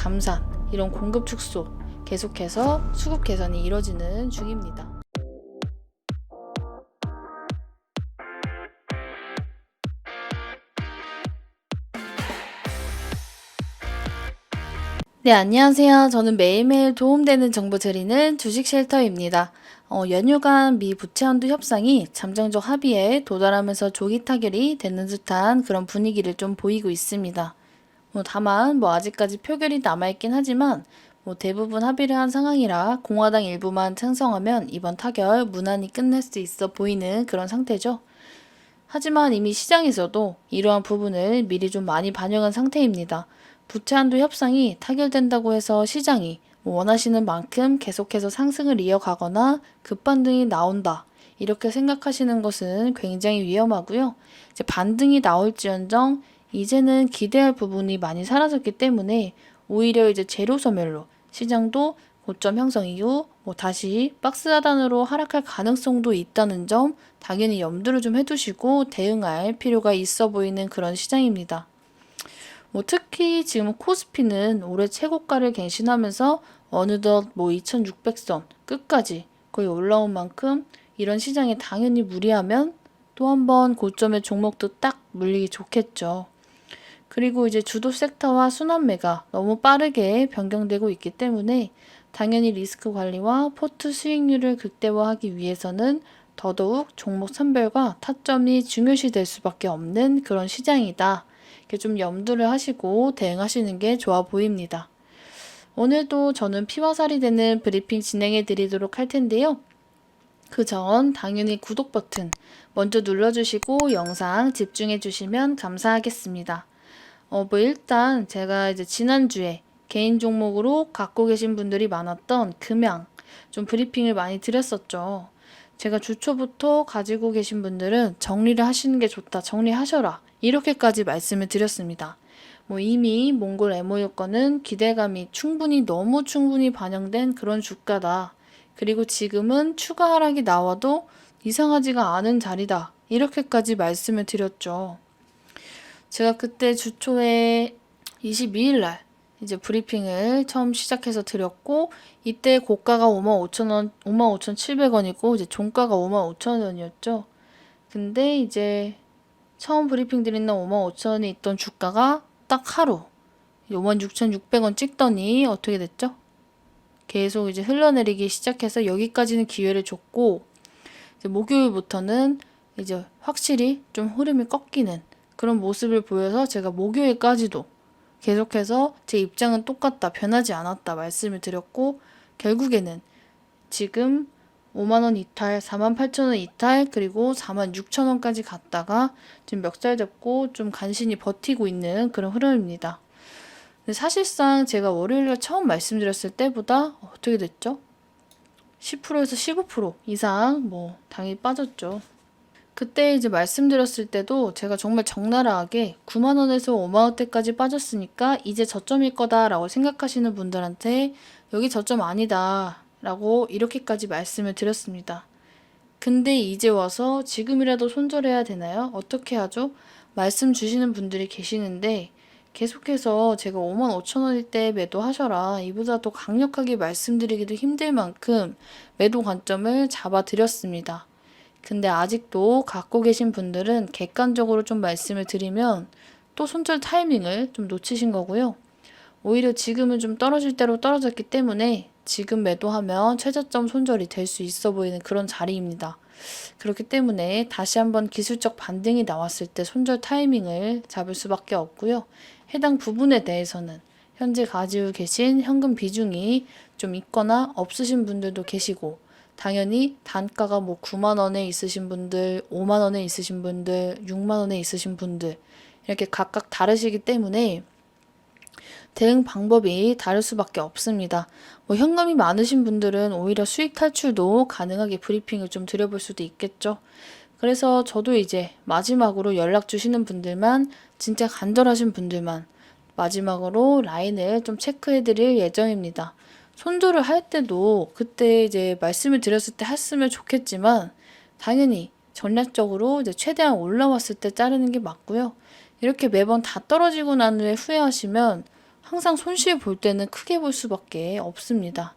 감산, 이런 공급 축소 계속해서 수급 개선이 이뤄지는 중입니다. 네, 안녕하세요. 저는 매일매일 도움되는 정보 드리는 주식 쉘터입니다. 어, 연휴간 미 부채한도 협상이 잠정적 합의에 도달하면서 조기 타결이 되는 듯한 그런 분위기를 좀 보이고 있습니다. 뭐 다만 뭐 아직까지 표결이 남아있긴 하지만 뭐 대부분 합의를 한 상황이라 공화당 일부만 찬성하면 이번 타결 무난히 끝낼 수 있어 보이는 그런 상태죠. 하지만 이미 시장에서도 이러한 부분을 미리 좀 많이 반영한 상태입니다. 부채 한도 협상이 타결된다고 해서 시장이 뭐 원하시는 만큼 계속해서 상승을 이어가거나 급반등이 나온다. 이렇게 생각하시는 것은 굉장히 위험하고요. 이제 반등이 나올지언정 이제는 기대할 부분이 많이 사라졌기 때문에 오히려 이제 제로 소멸로 시장도 고점 형성 이후 뭐 다시 박스 하단으로 하락할 가능성도 있다는 점 당연히 염두를 좀 해두시고 대응할 필요가 있어 보이는 그런 시장입니다. 뭐 특히 지금 코스피는 올해 최고가를 갱신하면서 어느덧 뭐 2600선 끝까지 거의 올라온 만큼 이런 시장에 당연히 무리하면 또 한 번 고점의 종목도 딱 물리기 좋겠죠. 그리고 이제 주도 섹터와 순환매가 너무 빠르게 변경되고 있기 때문에 당연히 리스크 관리와 포트 수익률을 극대화하기 위해서는 더더욱 종목 선별과 타점이 중요시 될 수밖에 없는 그런 시장이다. 이렇게 좀 염두를 하시고 대응하시는 게 좋아 보입니다. 오늘도 저는 피와 살이 되는 브리핑 진행해 드리도록 할 텐데요. 그 전 당연히 구독 버튼 먼저 눌러주시고 영상 집중해 주시면 감사하겠습니다. 어, 뭐 일단 제가 이제 지난주에 개인 종목으로 갖고 계신 분들이 많았던 금양 좀 브리핑을 많이 드렸었죠. 제가 주초부터 가지고 계신 분들은 정리를 하시는 게 좋다. 정리하셔라. 이렇게까지 말씀을 드렸습니다. 뭐 이미 몽골 MOU 건은 기대감이 충분히 너무 충분히 반영된 그런 주가다. 그리고 지금은 추가 하락이 나와도 이상하지가 않은 자리다. 이렇게까지 말씀을 드렸죠. 제가 그때 주초에 22일 날 이제 브리핑을 처음 시작해서 드렸고 이때 고가가 55,000원, 55,700원이고 이제 종가가 55,000원이었죠. 근데 이제 처음 브리핑 드린 날 55,000원이 있던 주가가 딱 하루 56,600원 찍더니 어떻게 됐죠? 계속 이제 흘러내리기 시작해서 여기까지는 기회를 줬고 목요일부터는 이제 확실히 좀 흐름이 꺾이는 그런 모습을 보여서 제가 목요일까지도 계속해서 제 입장은 똑같다, 변하지 않았다 말씀을 드렸고 결국에는 지금 5만원 이탈, 4만 8천원 이탈, 그리고 4만 6천원까지 갔다가 지금 멱살 잡고 좀 간신히 버티고 있는 그런 흐름입니다. 사실상 제가 월요일에 처음 말씀드렸을 때보다 어떻게 됐죠? 10%에서 15% 이상 뭐 당연히 빠졌죠. 그때 이제 말씀드렸을 때도 제가 정말 적나라하게 9만 원에서 5만 원대까지 빠졌으니까 이제 저점일 거다라고 생각하시는 분들한테 여기 저점 아니다 라고 이렇게까지 말씀을 드렸습니다. 근데 이제 와서 지금이라도 손절해야 되나요? 어떻게 하죠? 말씀 주시는 분들이 계시는데 계속해서 제가 5만 5천 원일 때 매도하셔라. 이보다 더 강력하게 말씀드리기도 힘들 만큼 매도 관점을 잡아 드렸습니다. 근데 아직도 갖고 계신 분들은 객관적으로 좀 말씀을 드리면 또 손절 타이밍을 좀 놓치신 거고요. 오히려 지금은 좀 떨어질 대로 떨어졌기 때문에 지금 매도하면 최저점 손절이 될 수 있어 보이는 그런 자리입니다. 그렇기 때문에 다시 한번 기술적 반등이 나왔을 때 손절 타이밍을 잡을 수밖에 없고요. 해당 부분에 대해서는 현재 가지고 계신 현금 비중이 좀 있거나 없으신 분들도 계시고 당연히 단가가 뭐 9만 원에 있으신 분들, 5만 원에 있으신 분들, 6만 원에 있으신 분들 이렇게 각각 다르시기 때문에 대응 방법이 다를 수밖에 없습니다. 뭐 현금이 많으신 분들은 오히려 수익 탈출도 가능하게 브리핑을 좀 드려볼 수도 있겠죠. 그래서 저도 이제 마지막으로 연락 주시는 분들만 진짜 간절하신 분들만 마지막으로 라인을 좀 체크해 드릴 예정입니다. 손절을 할 때도 그때 이제 말씀을 드렸을 때 했으면 좋겠지만 당연히 전략적으로 이제 최대한 올라왔을 때 자르는 게 맞고요. 이렇게 매번 다 떨어지고 난 후에 후회하시면 항상 손실 볼 때는 크게 볼 수밖에 없습니다.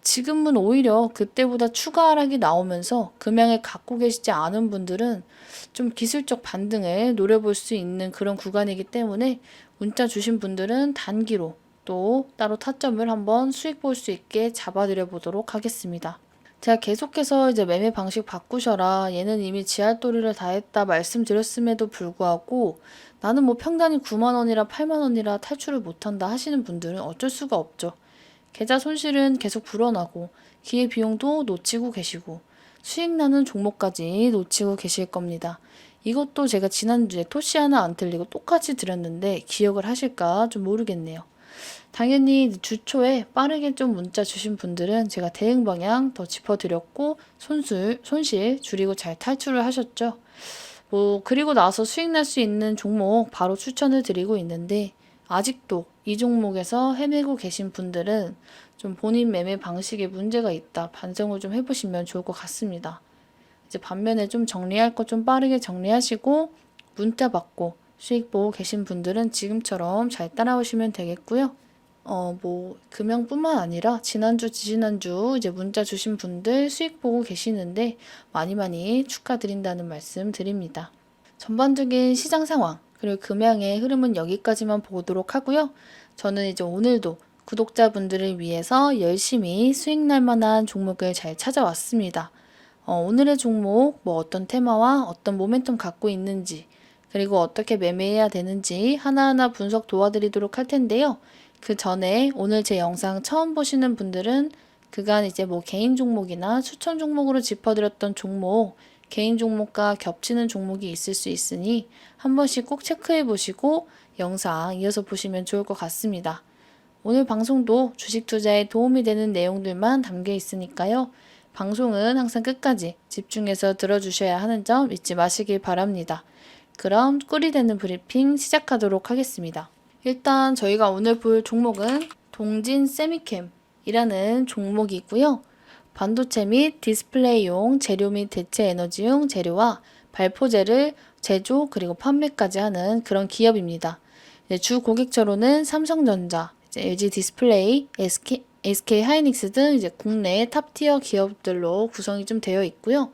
지금은 오히려 그때보다 추가 하락이 나오면서 금양을 갖고 계시지 않은 분들은 좀 기술적 반등을 노려볼 수 있는 그런 구간이기 때문에 문자 주신 분들은 단기로 또 따로 타점을 한번 수익 볼 수 있게 잡아드려 보도록 하겠습니다. 제가 계속해서 이제 매매 방식 바꾸셔라. 얘는 이미 지할도리를 다 했다 말씀드렸음에도 불구하고 나는 뭐 평단이 9만 원이라 8만 원이라 탈출을 못한다 하시는 분들은 어쩔 수가 없죠. 계좌 손실은 계속 불어나고 기회 비용도 놓치고 계시고 수익 나는 종목까지 놓치고 계실 겁니다. 이것도 제가 지난주에 토시 하나 안 틀리고 똑같이 드렸는데 기억을 하실까 좀 모르겠네요. 당연히 주초에 빠르게 좀 문자 주신 분들은 제가 대응 방향 더 짚어드렸고 손실, 손실 줄이고 잘 탈출을 하셨죠. 뭐 그리고 나서 수익 날 수 있는 종목 바로 추천을 드리고 있는데 아직도 이 종목에서 헤매고 계신 분들은 좀 본인 매매 방식에 문제가 있다 반성을 좀 해보시면 좋을 것 같습니다. 이제 반면에 좀 정리할 거좀 빠르게 정리하시고 문자 받고 수익 보고 계신 분들은 지금처럼 잘 따라오시면 되겠고요. 어, 뭐, 금형뿐만 아니라 지난주, 지지난주 이제 문자 주신 분들 수익 보고 계시는데 많이 많이 축하드린다는 말씀 드립니다. 전반적인 시장 상황, 그리고 금양의 흐름은 여기까지만 보도록 하고요. 저는 이제 오늘도 구독자분들을 위해서 열심히 수익 날 만한 종목을 잘 찾아왔습니다. 어, 오늘의 종목, 뭐 어떤 테마와 어떤 모멘텀 갖고 있는지, 그리고 어떻게 매매해야 되는지 하나하나 분석 도와드리도록 할 텐데요. 그 전에 오늘 제 영상 처음 보시는 분들은 그간 이제 뭐 개인 종목이나 추천 종목으로 짚어드렸던 종목, 개인 종목과 겹치는 종목이 있을 수 있으니 한 번씩 꼭 체크해 보시고 영상 이어서 보시면 좋을 것 같습니다. 오늘 방송도 주식 투자에 도움이 되는 내용들만 담겨 있으니까요. 방송은 항상 끝까지 집중해서 들어주셔야 하는 점 잊지 마시길 바랍니다. 그럼 꿀이 되는 브리핑 시작하도록 하겠습니다. 일단 저희가 오늘 볼 종목은 동진 세미캠이라는 종목이고요. 반도체 및 디스플레이용 재료 및 대체 에너지용 재료와 발포제를 제조 그리고 판매까지 하는 그런 기업입니다. 네, 주 고객처로는 삼성전자, LG 디스플레이, SK, SK 하이닉스 등 이제 국내 탑티어 기업들로 구성이 좀 되어 있고요.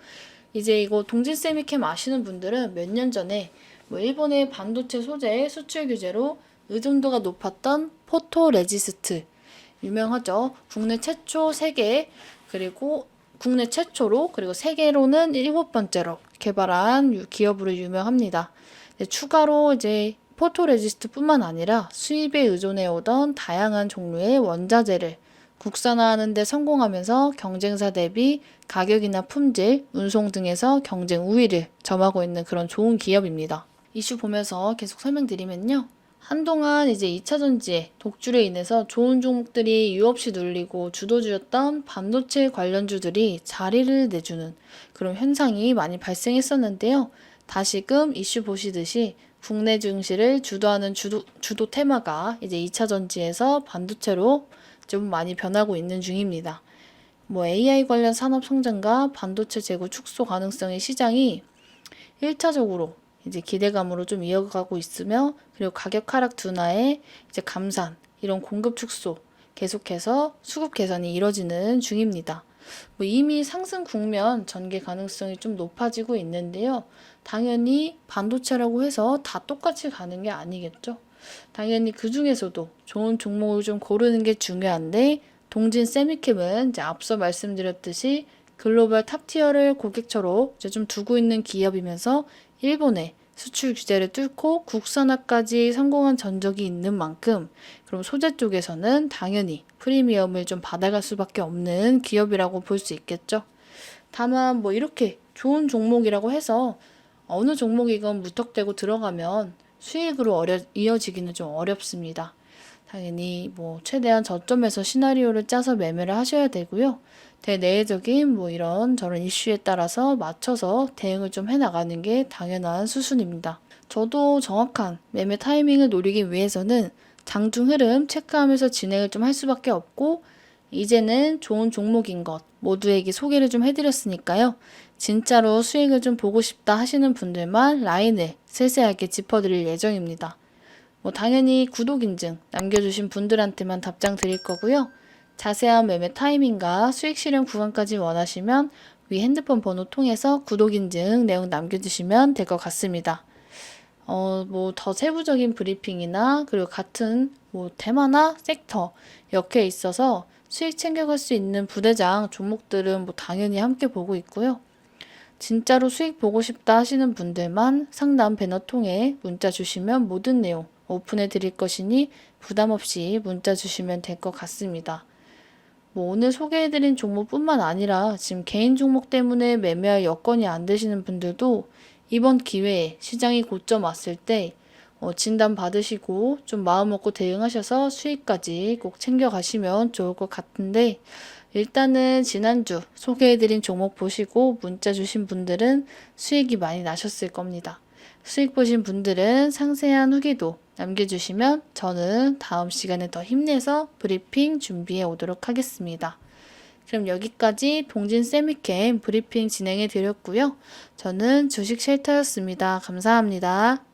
이제 이거 동진 세미캠 아시는 분들은 몇 년 전에 뭐 일본의 반도체 소재 수출 규제로 의존도가 높았던 포토레지스트 유명하죠. 국내 최초 세계 그리고 국내 최초로 그리고 세계로는 일곱 번째로 개발한 기업으로 유명합니다. 네, 추가로 이제 포토레지스트뿐만 아니라 수입에 의존해 오던 다양한 종류의 원자재를 국산화하는 데 성공하면서 경쟁사 대비 가격이나 품질, 운송 등에서 경쟁 우위를 점하고 있는 그런 좋은 기업입니다. 이슈 보면서 계속 설명드리면요. 한동안 이제 2차 전지의 독주로 인해서 좋은 종목들이 유없이 눌리고 주도주였던 반도체 관련주들이 자리를 내주는 그런 현상이 많이 발생했었는데요. 다시금 이슈 보시듯이 국내 증시를 주도하는 주도, 주도 테마가 이제 2차 전지에서 반도체로 좀 많이 변하고 있는 중입니다. 뭐 AI 관련 산업 성장과 반도체 재고 축소 가능성의 시장이 1차적으로 이제 기대감으로 좀 이어가고 있으며 그리고 가격 하락 둔화에 이제 감산 이런 공급 축소 계속해서 수급 개선이 이뤄지는 중입니다. 뭐 이미 상승 국면 전개 가능성이 좀 높아지고 있는데요. 당연히 반도체라고 해서 다 똑같이 가는 게 아니겠죠. 당연히 그 중에서도 좋은 종목을 좀 고르는 게 중요한데 동진 세미캠은 이제 앞서 말씀드렸듯이 글로벌 탑티어를 고객처로 이제 좀 두고 있는 기업이면서 일본의 수출 규제를 뚫고 국산화까지 성공한 전적이 있는 만큼 그럼 소재 쪽에서는 당연히 프리미엄을 좀 받아갈 수밖에 없는 기업이라고 볼 수 있겠죠. 다만 뭐 이렇게 좋은 종목이라고 해서 어느 종목이건 무턱대고 들어가면 수익으로 어려, 이어지기는 좀 어렵습니다. 당연히 뭐 최대한 저점에서 시나리오를 짜서 매매를 하셔야 되고요. 대내적인 뭐 이런 저런 이슈에 따라서 맞춰서 대응을 좀 해나가는 게 당연한 수순입니다. 저도 정확한 매매 타이밍을 노리기 위해서는 장중 흐름 체크하면서 진행을 좀 할 수밖에 없고 이제는 좋은 종목인 것 모두에게 소개를 좀 해드렸으니까요. 진짜로 수익을 좀 보고 싶다 하시는 분들만 라인을 세세하게 짚어드릴 예정입니다. 뭐 당연히 구독 인증 남겨주신 분들한테만 답장 드릴 거고요. 자세한 매매 타이밍과 수익 실현 구간까지 원하시면 위 핸드폰 번호 통해서 구독 인증 내용 남겨주시면 될 것 같습니다. 어, 뭐 더 세부적인 브리핑이나 그리고 같은 뭐 테마나 섹터 이렇게 있어서 수익 챙겨갈 수 있는 부대장 종목들은 뭐 당연히 함께 보고 있고요. 진짜로 수익 보고 싶다 하시는 분들만 상담 배너 통해 문자 주시면 모든 내용 오픈해 드릴 것이니 부담 없이 문자 주시면 될 것 같습니다. 뭐 오늘 소개해 드린 종목뿐만 아니라 지금 개인 종목 때문에 매매할 여건이 안 되시는 분들도 이번 기회에 시장이 고점 왔을 때 어, 진단 받으시고 좀 마음 먹고 대응하셔서 수익까지 꼭 챙겨가시면 좋을 것 같은데 일단은 지난주 소개해드린 종목 보시고 문자 주신 분들은 수익이 많이 나셨을 겁니다. 수익 보신 분들은 상세한 후기도 남겨주시면 저는 다음 시간에 더 힘내서 브리핑 준비해 오도록 하겠습니다. 그럼 여기까지 동진 세미캠 브리핑 진행해 드렸고요. 저는 주식 쉘터였습니다. 감사합니다.